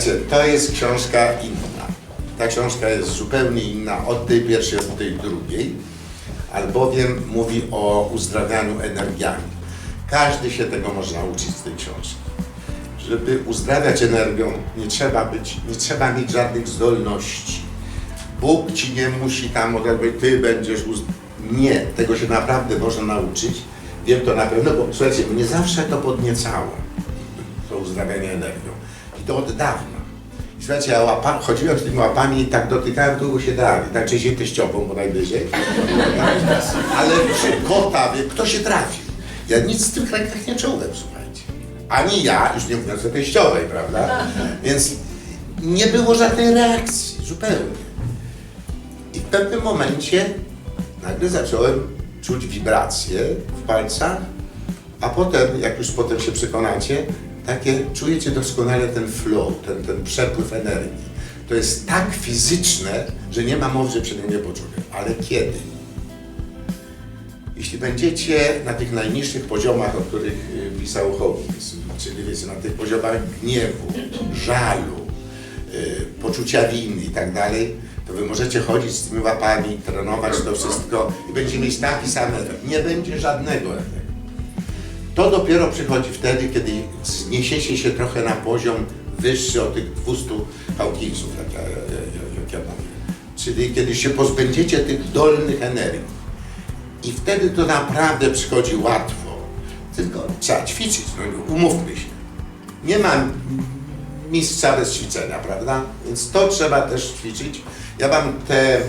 Słuchajcie, to jest książka inna. Ta książka jest zupełnie inna od tej pierwszej, od tej drugiej, albowiem mówi o uzdrawianiu energiami. Każdy się tego może nauczyć z tej książki. Żeby uzdrawiać energią, nie trzeba być, nie trzeba mieć żadnych zdolności. Bóg ci nie musi tam odrobić, ty będziesz uz... Nie, tego się naprawdę można nauczyć. Wiem to na pewno, bo słuchajcie, mnie zawsze to podniecało, to uzdrawianie energią. To od dawna. I słuchajcie, ja łapa, chodziłem z tymi łapami i tak dotykałem, długo się dałem. I tak częściej teściową, bo najwyżej. Ale przy kota, wie, kto się trafił? Ja nic w tych rękach nie czułem, słuchajcie. Ani ja, już nie mówiąc o teściowej, prawda? Więc nie było żadnej reakcji, zupełnie. I w pewnym momencie nagle zacząłem czuć wibracje w palcach, a potem, jak już potem się przekonacie, takie czujecie doskonale ten flow, ten, ten przepływ energii. To jest tak fizyczne, że nie ma mowy, że się tego nie poczuje. Ale kiedy? Jeśli będziecie na tych najniższych poziomach, o których y, pisał Hawkins, czyli wiecie, na tych poziomach gniewu, żalu, y, poczucia winy i tak dalej, to wy możecie chodzić z tymi łapami, trenować to wszystko i będziecie mieć taki sam efekt. Nie będzie żadnego efektu. To dopiero przychodzi wtedy, kiedy zniesiecie się trochę na poziom wyższy od tych 200 Hawkinsów, jak ja, jak, ja mówię. Czyli kiedy się pozbędziecie tych dolnych energii. I wtedy to naprawdę przychodzi łatwo. Tylko trzeba ćwiczyć, no, umówmy się. Nie ma mistrza bez ćwiczenia, prawda? Więc to trzeba też ćwiczyć. Ja mam te, e,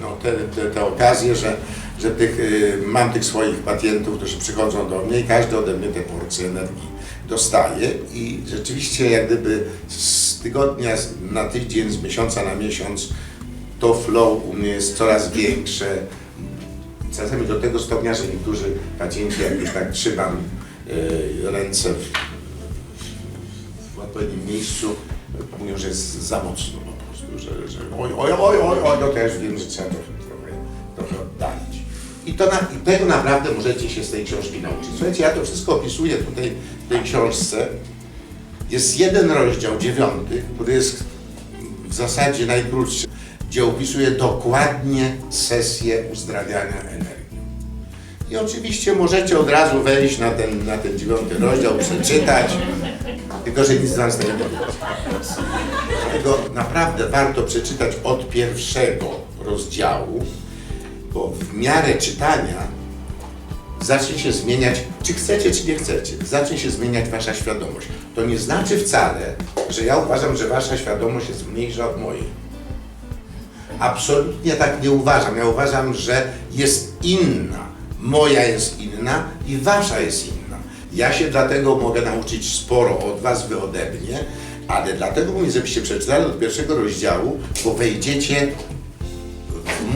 no, te, te, te okazje, że, że tych, e, mam tych swoich pacjentów, którzy przychodzą do mnie i każdy ode mnie te porcje energii dostaje i rzeczywiście jak gdyby z tygodnia na tydzień, z miesiąca na miesiąc to flow u mnie jest coraz większe. Czasami do tego stopnia, że niektórzy pacjenci, jak już tak trzymam e, ręce w, w odpowiednim miejscu, mówią, że jest za mocno po prostu, że, że oj, oj, oj, oj, oj, no już wiem, że trzeba trochę, trochę. I, to na, I tego naprawdę możecie się z tej książki nauczyć. Słuchajcie, ja to wszystko opisuję tutaj w tej książce. Jest jeden rozdział, dziewiąty, który jest w zasadzie najkrótszy, gdzie opisuje dokładnie sesję uzdrawiania energii. I oczywiście możecie od razu wejść na ten, na ten dziewiąty rozdział, przeczytać, tylko że nic z Was nie. Dlatego naprawdę warto przeczytać od pierwszego rozdziału, bo w miarę czytania zacznie się zmieniać, czy chcecie, czy nie chcecie, zacznie się zmieniać Wasza świadomość. To nie znaczy wcale, że ja uważam, że Wasza świadomość jest mniejsza od mojej. Absolutnie tak nie uważam. Ja uważam, że jest inna. Moja jest inna i Wasza jest inna. Ja się dlatego mogę nauczyć sporo od Was, Wy ode mnie, ale dlatego mówię, żebyście przeczytali od pierwszego rozdziału, bo wejdziecie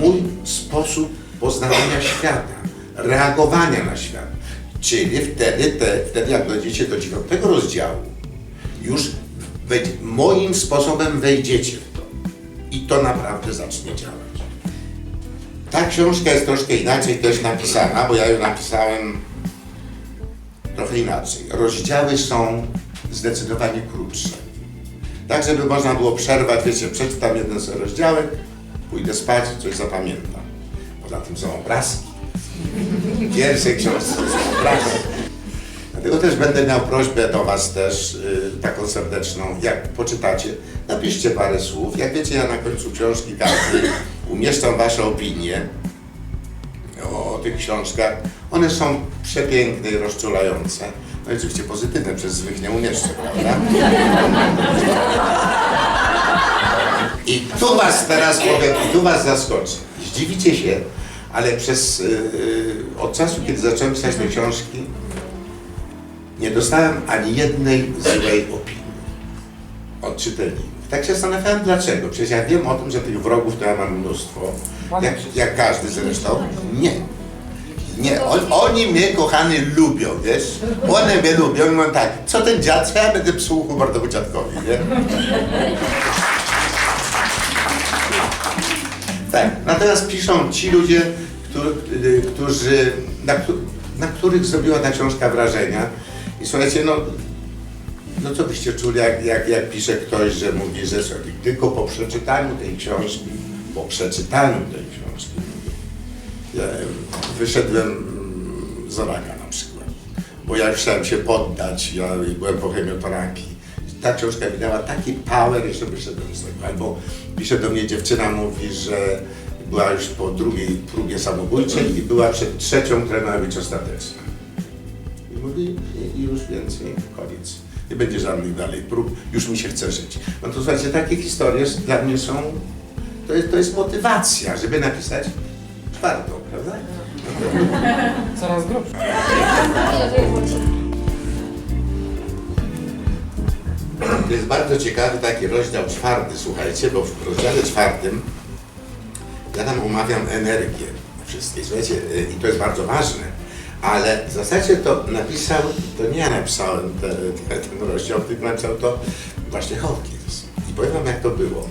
mój sposób poznawania świata, reagowania na świat. Czyli wtedy, te, wtedy jak dojdziecie do dziewiątego rozdziału, już wej- moim sposobem wejdziecie w to. I to naprawdę zacznie działać. Ta książka jest troszkę inaczej też napisana, bo ja ją napisałem trochę inaczej. Rozdziały są zdecydowanie krótsze. Tak, żeby można było przerwać, wiecie, przeczytam jeden sobie rozdziałek, pójdę spać, coś zapamiętam. Poza tym są obrazki. W pierwszej książce są obrazki. Dlatego też będę miał prośbę do Was też, y, taką serdeczną, jak poczytacie, napiszcie parę słów. Jak wiecie, ja na końcu książki każdej umieszczam Wasze opinie o, o tych książkach. One są przepiękne i rozczulające. No i oczywiście pozytywne, przez złych nie umieszczę, prawda? I tu Was teraz powiem, i tu Was zaskoczę. Zdziwicie się, ale przez, y, y, od czasu, kiedy zacząłem pisać te książki, nie dostałem ani jednej złej opinii od czytelników. Tak się zastanawiałem dlaczego. Przecież ja wiem o tym, że tych wrogów to ja mam mnóstwo. Jak, jak każdy zresztą. Nie. Nie, on, oni mnie kochany lubią, wiesz? One mnie lubią i mówią tak, co ten dziad, co ja będę psuł temu dziadkowi, nie? Tak, natomiast piszą ci ludzie, którzy, którzy, na, na których zrobiła ta książka wrażenia. I słuchajcie, no No co byście czuli, jak, jak, jak pisze ktoś, że mówi, że sobie tylko po przeczytaniu tej książki, po przeczytaniu tej książki, ja wyszedłem z raka na przykład, bo ja chciałem się poddać, ja byłem po chemioterapii. Ta książka mi dała taki power, że wyszedłem z tego. Albo pisze do mnie dziewczyna, mówi, że była już po drugiej próbie samobójczej i była przed trzecią, która miała być ostateczna. I mówi, i- już więcej, koniec. Nie będzie żadnych dalej prób, już mi się chce żyć. No to słuchajcie, takie historie dla mnie są, to jest, to jest motywacja, żeby napisać czwartą, prawda? Coraz grubszy. To jest bardzo ciekawy taki rozdział czwarty, słuchajcie, bo w rozdziale czwartym ja tam omawiam energię wszystkie, słuchajcie, i to jest bardzo ważne, ale w zasadzie to napisał, to nie ja napisałem te, te, ten rozdział, tylko napisał to właśnie Hawkins. I powiem wam, jak to było.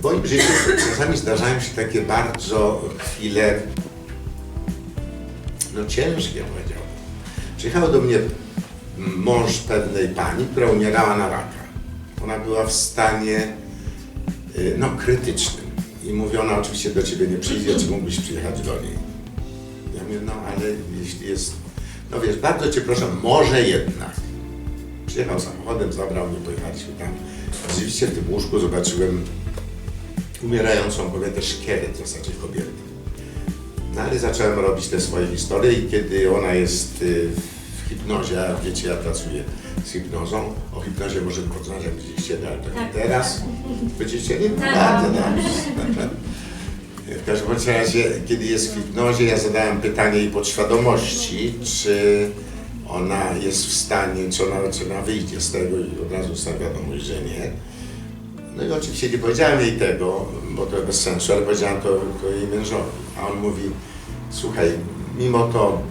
W moim życiu czasami zdarzają się takie bardzo chwile, no ciężkie powiedziałbym. Przyjechał do mnie mąż pewnej pani, która umierała na raka. Ona była w stanie y, no, krytycznym. I mówi, ona oczywiście do ciebie nie przyjdzie, czy mógłbyś przyjechać do niej. Ja mówię, no ale jeśli jest, no wiesz, bardzo cię proszę, może jednak. Przyjechał samochodem, zabrał mnie, pojechaliśmy tam. Rzeczywiście w tym łóżku zobaczyłem umierającą kobietę, szkielet w zasadzie kobiety. No ale zacząłem robić te swoje historie i kiedy ona jest y, w hipnozie, a wiecie, ja pracuję z hipnozą, o hipnozie możemy porozmawiać, będziecie chcieli, ale to nie teraz. Będziecie? Bardzo dobrze. W każdym bądź razie, kiedy jest w hipnozie, ja zadałem pytanie jej podświadomości, czy ona jest w stanie, czy ona, czy ona wyjdzie z tego i od razu dostałem wiadomość, że nie. No i oczywiście nie powiedziałem jej tego, bo to bez sensu, ale powiedziałem to, to jej mężowi. A on mówi, słuchaj, mimo to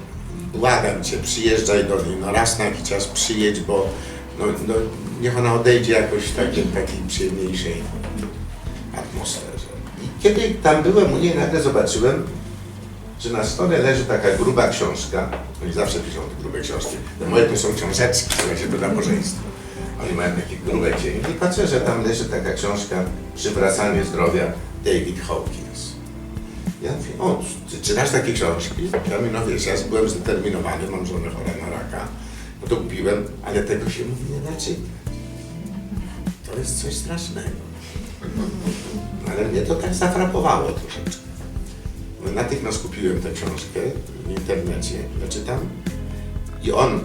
błagam Cię, przyjeżdżaj do niej, no raz na jakiś czas przyjedź, bo no, no, niech ona odejdzie jakoś w takiej, takiej przyjemniejszej atmosferze. I kiedy tam byłem u niej, nagle zobaczyłem, że na stole leży taka gruba książka. Oni zawsze piszą te grube książki. Te moje to są książeczki, które się do nabożeństwa. Oni mają takie grube dziennik. I patrzę, że tam leży taka książka Przywracanie zdrowia David Hawkins. Ja mówię, o, czy czytasz takie książki? Ja mówię, no wiesz, ja byłem zdeterminowany, mam żonę chorą na raka. No to kupiłem, ale tego się mówi nie czytać. To jest coś strasznego. Ale mnie to tak zafrapowało troszeczkę. Natychmiast kupiłem tę książkę w internecie, ja czytam i on,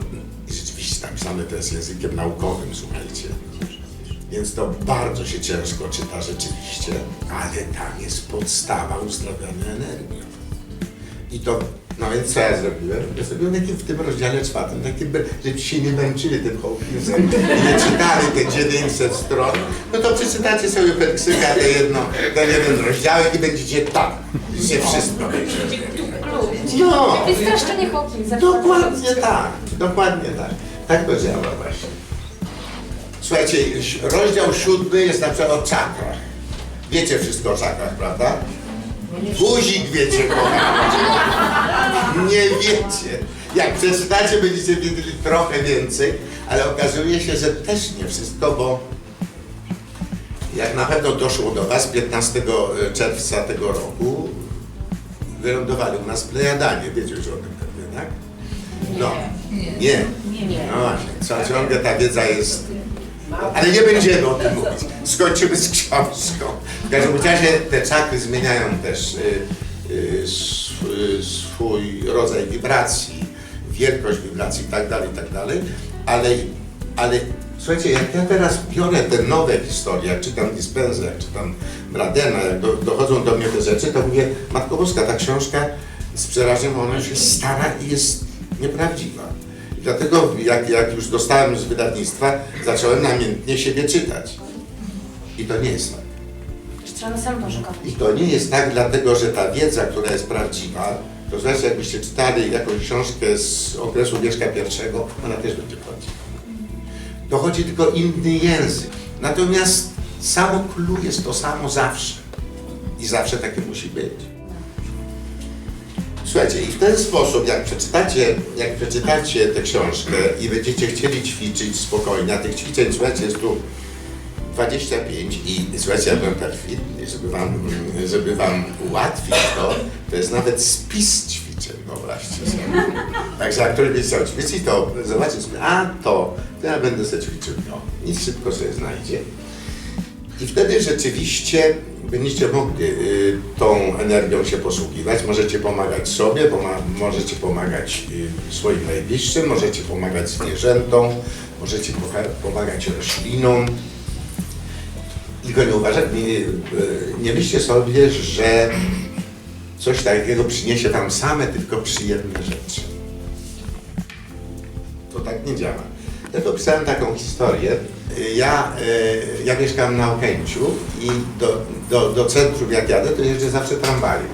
i rzeczywiście napisane to jest językiem naukowym, słuchajcie. Więc to bardzo się ciężko czyta rzeczywiście, ale tam jest podstawa uzdrawiania energią. I to, no więc co ja zrobiłem? Ja zrobiłem taki w tym rozdziale czwartym, takie, żeby się nie męczyli tym Hawkinsem i nie czytali te 900 stron, no to przeczytacie sobie Perksyka te jedno, ten jeden rozdziałek i będziecie tak, się wszystko będzie. No, Jest streszczenie Hawkinsa. dokładnie tak, dokładnie tak. Tak to działa właśnie. Słuchajcie, rozdział siódmy jest na przykład o czakrach. Wiecie wszystko o czakrach, prawda? Guzik wiecie, kochani. Nie wiecie. Jak przeczytacie, będziecie wiedzieli trochę więcej, ale okazuje się, że też nie wszystko, bo jak na pewno doszło do Was 15 czerwca tego roku, wylądowali u nas Plejadanie. Wiecie już o tym pewnie, tak? No. Nie. Nie. No właśnie. Co ciągle ta wiedza jest ale nie będziemy o tym mówić. Skończymy z książką. W każdym razie te czakry zmieniają też y, y, sw- swój rodzaj wibracji, wielkość wibracji i tak dalej, i tak. Ale, ale słuchajcie, jak ja teraz biorę te nowe historie, jak czytam Dispensę, jak czytam Bradena, jak do, dochodzą do mnie te rzeczy, to mówię, Matko Boska, ta książka z przerażeniem, ona jest stara i jest nieprawdziwa. Dlatego jak, jak już dostałem z wydawnictwa, zacząłem namiętnie siebie czytać. I to nie jest tak. Sam to rzekał. I to nie jest tak dlatego, że ta wiedza, która jest prawdziwa, to znaczy jakbyście czytali jakąś książkę z okresu Mieszka I, ona też będzie prawdziwa. To chodzi tylko inny język. Natomiast samo clue jest to samo zawsze. I zawsze takie musi być. Słuchajcie, i w ten sposób, jak przeczytacie, jak przeczytacie tę książkę i będziecie chcieli ćwiczyć spokojnie, a tych ćwiczeń, słuchajcie, jest tu 25 i słuchajcie, ja byłem perfidny, żeby wam, żeby wam ułatwić to, to jest nawet spis ćwiczeń, wyobraźcie sobie. Także jak ktoś będzie chciał ćwiczyć, to zobaczcie sobie, a to, to ja będę sobie ćwiczył to i szybko sobie znajdzie. I wtedy rzeczywiście będziecie mogli y, tą energią się posługiwać. Możecie pomagać sobie, możecie pomagać y, swoim najbliższym, możecie pomagać zwierzętom, możecie pomagać roślinom. Tylko nie uważajcie, nie, y, nie myślcie sobie, że coś takiego przyniesie wam same tylko przyjemne rzeczy. To tak nie działa. Ja to pisałem taką historię. Ja, e, ja mieszkam na Okęciu i do, do, do centrum jak jadę, to jeżdżę zawsze tramwajem.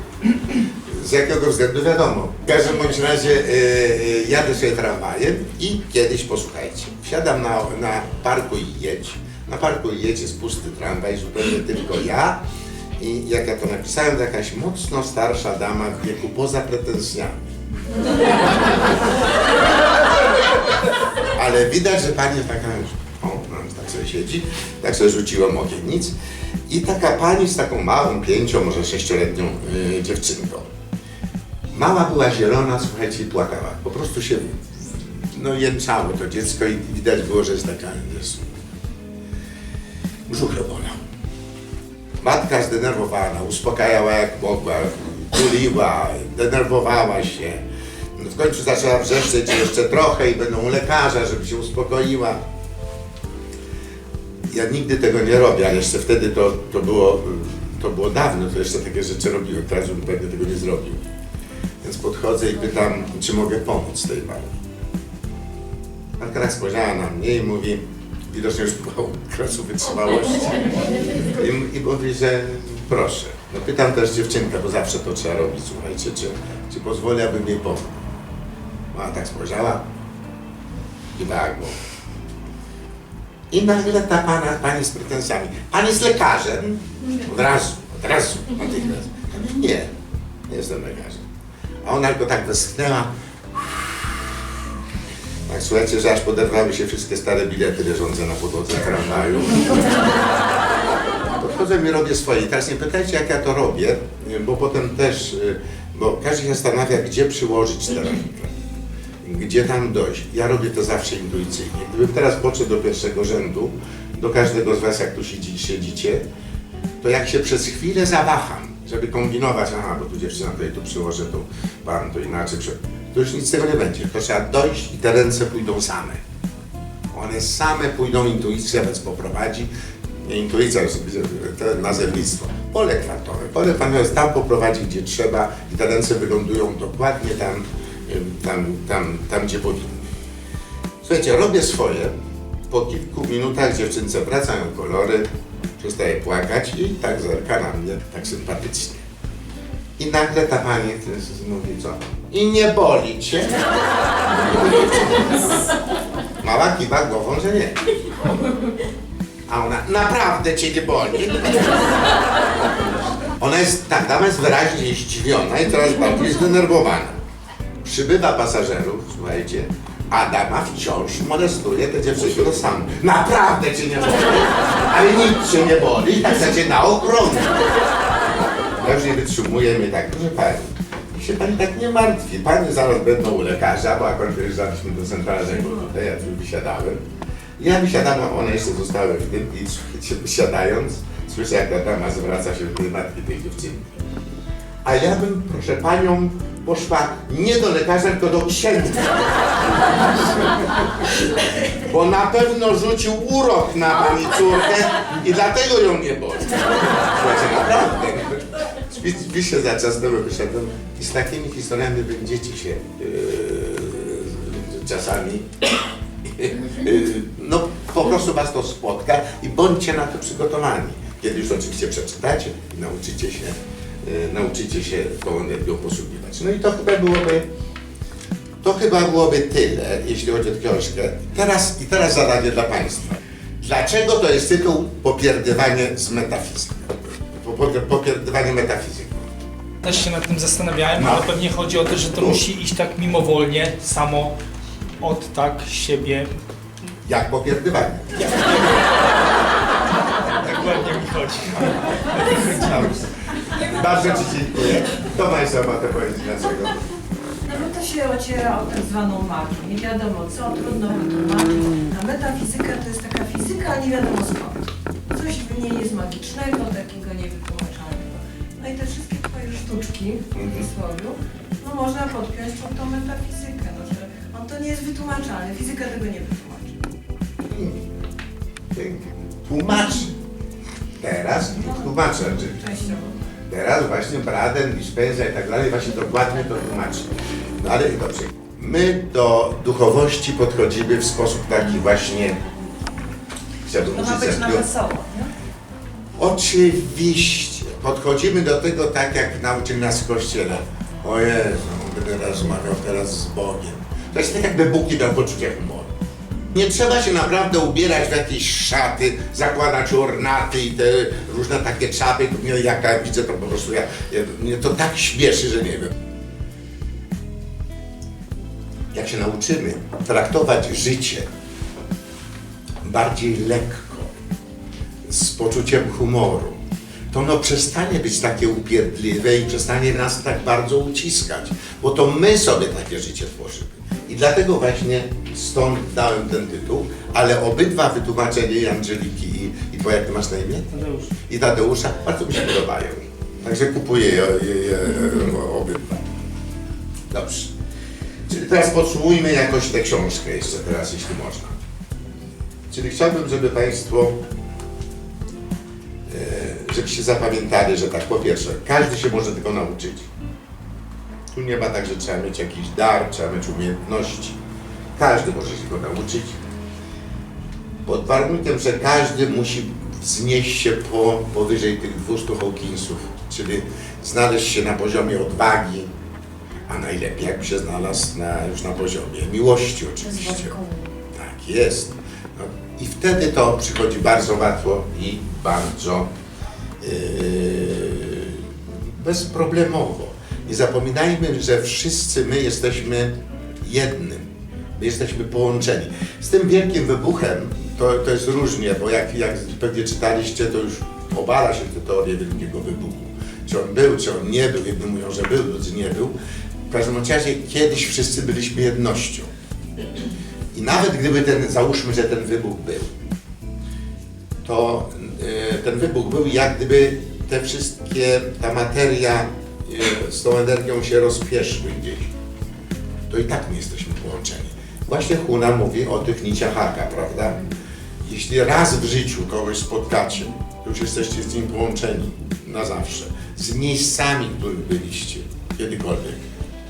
Z jakiego względu wiadomo. W każdym bądź razie e, e, jadę sobie tramwajem i kiedyś, posłuchajcie, wsiadam na, na parku i jedź. Na parku i jedź jest pusty tramwaj, zupełnie tylko ja. I jak ja to napisałem, to jakaś mocno starsza dama w wieku poza pretensjami. Ale widać, że pani taka o, tak sobie siedzi, tak sobie rzuciłem okiem, nic. I taka pani z taką małą, pięcio, może sześcioletnią y, dziewczynką. Mała była zielona, słuchajcie, i płakała. Po prostu się, no jęczało to dziecko i widać było, że jest taka, jest, brzuch. Matka zdenerwowana, uspokajała jak mogła, tuliła, denerwowała się. W końcu zaczęła wrzeszczeć jeszcze trochę i będą u lekarza, żeby się uspokoiła. Ja nigdy tego nie robię, ale jeszcze wtedy to, to, było, to było dawno, to jeszcze takie rzeczy robiłem, teraz bym pewnie tego nie zrobił. Więc podchodzę i pytam, czy mogę pomóc tej pani. Matka tak spojrzała na mnie i mówi, widocznie już u kresu wytrzymałości. I, I mówi, że proszę. No pytam też dziewczynkę, bo zawsze to trzeba robić, słuchajcie, czy, czy pozwoli, abym jej pomógł. Ona tak spojrzała i głową. I nagle ta pana, pani z pretensjami. Pan jest lekarzem? Od razu, od razu, natychmiast. Nie, nie jestem lekarzem. A ona tylko tak westchnęła. Tak, słuchajcie, że aż poderwały się wszystkie stare bilety leżące na podłodze tramwaju. Podchodzę i robię swoje. Teraz nie pytajcie, jak ja to robię, bo potem też, y, bo każdy się zastanawia, gdzie przyłożyć tę gdzie tam dojść. Ja robię to zawsze intuicyjnie. Gdybym teraz poszedł do pierwszego rzędu, do każdego z Was, jak tu siedzi, siedzicie, to jak się przez chwilę zawaham, żeby kombinować, aha, bo tu dziewczyna tutaj tu przyłożę, tu pan to inaczej, to już nic z tego nie będzie. To trzeba dojść i te ręce pójdą same. One same pójdą, intuicja was poprowadzi. Nie intuicja, to nazewnictwo. Pole kwantowe. Pole kwantowe tam poprowadzi, gdzie trzeba i te ręce wylądują dokładnie tam, tam, tam, tam gdzie powinny. Słuchajcie, robię swoje. Po kilku minutach dziewczynce wracają kolory, przestaje płakać i tak zerka na mnie, tak sympatycznie. I nagle ta pani mówi co? I nie boli cię? Mała kiwa głową, że nie. A ona, naprawdę cię nie boli? Ona jest, ta dama jest wyraźnie zdziwiona i coraz bardziej zdenerwowana. Przybywa pasażerów, słuchajcie, a dama wciąż molestuje te dziewczyny to samo. Naprawdę cię nie boli? Ale nic cię nie boli, tak chcecie na ochronę. Ja już nie wytrzymuję mnie tak, proszę pani, niech się pani tak nie martwi. Pani zaraz będą u lekarza, bo akurat wyjeżdżaliśmy do centralnego tutaj, ja tu wysiadałem. Ja wysiadam, a one jeszcze zostały w tym i słuchajcie, wysiadając, słyszę jak ta dama zwraca się do matki tej dziewczyny. A ja bym, proszę panią, poszła nie do lekarza, tylko do księdza. Bo na pewno rzucił urok na pani córkę i dlatego ją nie boli. Słuchajcie, naprawdę. Spis się za czas domy wyszedłem i z takimi historiami będziecie się yy, czasami yy, no po prostu was to spotka i bądźcie na to przygotowani. Kiedy już oczywiście przeczytacie i nauczycie się, nauczycie się tą energią posługiwać. No i to chyba byłoby to chyba byłoby tyle, jeśli chodzi o książkę. Teraz, I teraz zadanie dla Państwa. Dlaczego to jest tytuł Popierdywanie z metafizyką? Po- po- Popierdywanie metafizyką. Też się nad tym zastanawiałem, No. ale pewnie chodzi o to, że to Tu. musi iść tak mimowolnie, samo od tak siebie. Jak popierdywanie. Tak ładnie mi chodzi. Bardzo Ci dziękuję. Kto Państwa ma to powiedzieć dlaczego? No bo to się ociera o tak zwaną magię. Nie wiadomo co, trudno wytłumaczyć. A metafizyka to jest taka fizyka, ale nie wiadomo skąd. Coś w niej jest magicznego, takiego niewytłumaczalnego. No i te wszystkie twoje sztuczki w cudzysłowiu, no można podpiąć pod tą metafizykę, no, że on to nie jest wytłumaczalny, fizyka tego nie wytłumaczy. Pięknie. Tłumaczy. Teraz tłumaczę. Czy Częściowo. teraz właśnie Braden, Dispenza i tak dalej właśnie dokładnie to tłumaczy. No ale dobrze. My do duchowości podchodzimy w sposób taki właśnie chciałbym To ma użyć być na takiego- wesoło, nie? Oczywiście. Podchodzimy do tego tak, jak nauczył nas w Kościele. O Jezu, będę rozmawiał teraz z Bogiem. To jest tak, jakby Bóg nie dał poczucia humoru. Nie trzeba się naprawdę ubierać w jakieś szaty, zakładać ornaty i te różne takie czapy. Jak ja widzę, to po prostu ja, ja, mnie to tak śmieszy, że nie wiem. Jak się nauczymy traktować życie bardziej lekko, z poczuciem humoru, to ono przestanie być takie upierdliwe i przestanie nas tak bardzo uciskać, bo to my sobie takie życie tworzymy. I dlatego właśnie stąd dałem ten tytuł, ale obydwa wytłumaczenia i Angeliki i, i twoja, jak ty masz na imię? Tadeusz. I Tadeusza bardzo mi się podobają. Także kupuję je, je, je obydwa. Dobrze. Czyli teraz podsumujmy jakoś tę książkę jeszcze teraz, jeśli można. Czyli chciałbym, żeby Państwo e, żebyście zapamiętali, że tak po pierwsze, każdy się może tego nauczyć. Tu nie ma tak, że trzeba mieć jakiś dar, trzeba mieć umiejętności. Każdy może się go nauczyć. Pod warunkiem, że każdy musi wznieść się po, powyżej tych 200 Hawkinsów, czyli znaleźć się na poziomie odwagi, a najlepiej jakby się znalazł na, już na poziomie miłości oczywiście. Tak jest. No, I wtedy to przychodzi bardzo łatwo i bardzo yy, bezproblemowo. Nie zapominajmy, że wszyscy my jesteśmy jednym. My jesteśmy połączeni. Z tym wielkim wybuchem to, to jest różnie, bo jak, jak pewnie czytaliście, to już obala się te teorie wielkiego wybuchu. Czy on był, czy on nie był. Jedni mówią, że był, drudzy nie był. W każdym razie kiedyś wszyscy byliśmy jednością. I nawet gdyby ten, załóżmy, że ten wybuch był, to e, ten wybuch był jak gdyby te wszystkie, ta materia z tą energią się rozpieszły gdzieś. To i tak nie jesteśmy połączeni. Właśnie Huna mówi o tych niciach Haka, prawda? Jeśli raz w życiu kogoś spotkacie, to już jesteście z nim połączeni na zawsze. Z miejscami, w których byliście kiedykolwiek.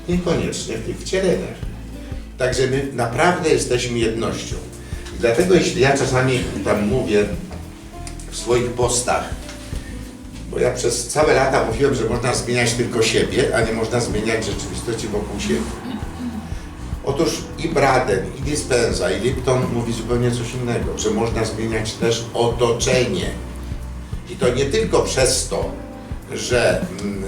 Niekoniecznie w tych wcieleniach. Także my naprawdę jesteśmy jednością. Dlatego jeśli ja czasami tam mówię w swoich postach, bo ja przez całe lata mówiłem, że można zmieniać tylko siebie, a nie można zmieniać rzeczywistości wokół siebie. Otóż i Braden, i Dispenza, i Lipton mówi zupełnie coś innego, że można zmieniać też otoczenie. I to nie tylko przez to, że, mm,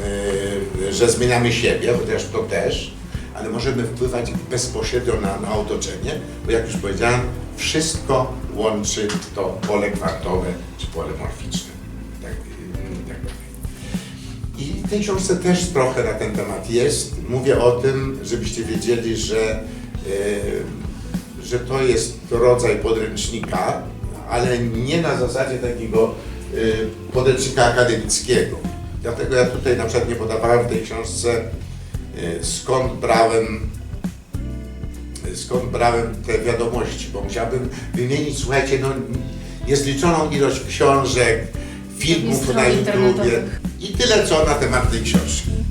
y, że zmieniamy siebie, chociaż to też, ale możemy wpływać bezpośrednio na, na otoczenie, bo jak już powiedziałem, wszystko łączy to pole kwantowe czy pole morficzne. W tej książce też trochę na ten temat jest. Mówię o tym, żebyście wiedzieli, że, e, że to jest rodzaj podręcznika, ale nie na zasadzie takiego e, podręcznika akademickiego. Dlatego ja tutaj na przykład nie podawałem w tej książce e, skąd brałem skąd brałem te wiadomości, bo musiałbym wymienić, słuchajcie, no niezliczoną ilość książek, filmów na YouTubie internetowych. I tyle co na temat tej książki.